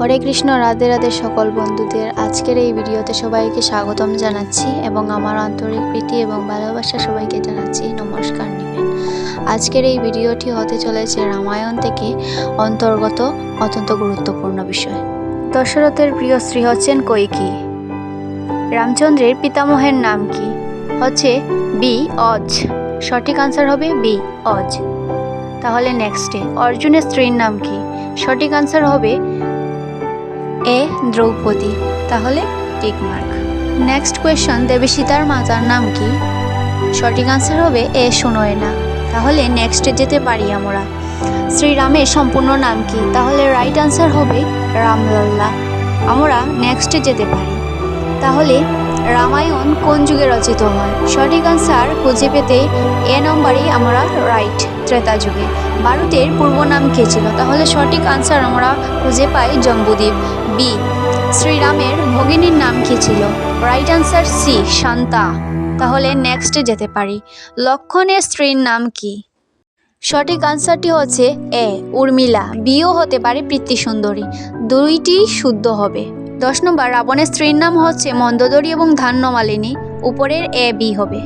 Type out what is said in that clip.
হরে কৃষ্ণ, রাধে রাধে সকল বন্ধুদের। আজকের এই ভিডিওতে সবাইকে স্বাগতম জানাচ্ছি এবং আমার আন্তরিক প্রীতি এবং ভালোবাসা সবাইকে জানাচ্ছি। নমস্কার নেবেন। আজকের এই ভিডিওটি হতে চলেছে রামায়ণ থেকে অন্তর্গত অত্যন্ত গুরুত্বপূর্ণ বিষয়। দশরথের প্রিয় স্ত্রী হচ্ছেন কৈকি। রামচন্দ্রের পিতামহের নাম কি? হচ্ছে বি অজ। সঠিক আনসার হবে বি অজ। তাহলে নেক্সটে অর্জুনের স্ত্রীর নাম কি? সঠিক আনসার হবে দ্রৌপদী, তাহলে টিক মার্ক। নেক্সট কোয়েশ্চন দেবী সীতার মাতার নাম কি? সঠিক আনসার হবে এ, সুনয়না। তাহলে নেক্সটে যেতে পারি আমরা। শ্রীরামের সম্পূর্ণ নাম কি? তাহলে রাইট আনসার হবে রামলাল্লা। আমরা নেক্সটে যেতে পারি। তাহলে রামায়ণ কোন যুগে রচিত হয়? সঠিক আনসার খুঁজে পেতে এ নম্বরই আমরা রাইট ত্রেতা যুগে। ভারতের পূর্ব নাম কে ছিল? তাহলে সঠিক আনসার আমরা খুঁজে পাই জম্বুদ্বীপ। বি শ্রীরামের ভগিনীর নাম কি ছিল? Right answer C Shanta. তাহলে নেক্সটে যেতে পারি। লক্ষণের স্ত্রীর নাম কি? সঠিক আনসারটি হচ্ছে এ, উর্মিলা। বিও হতে পারে সুন্দরী দুইটি শুদ্ধ হবে। দশ নম্বর রাবণের স্ত্রীর নাম হচ্ছে মন্দোদরী এবং ধান্যমালিনী। উপরের এ বি হবে।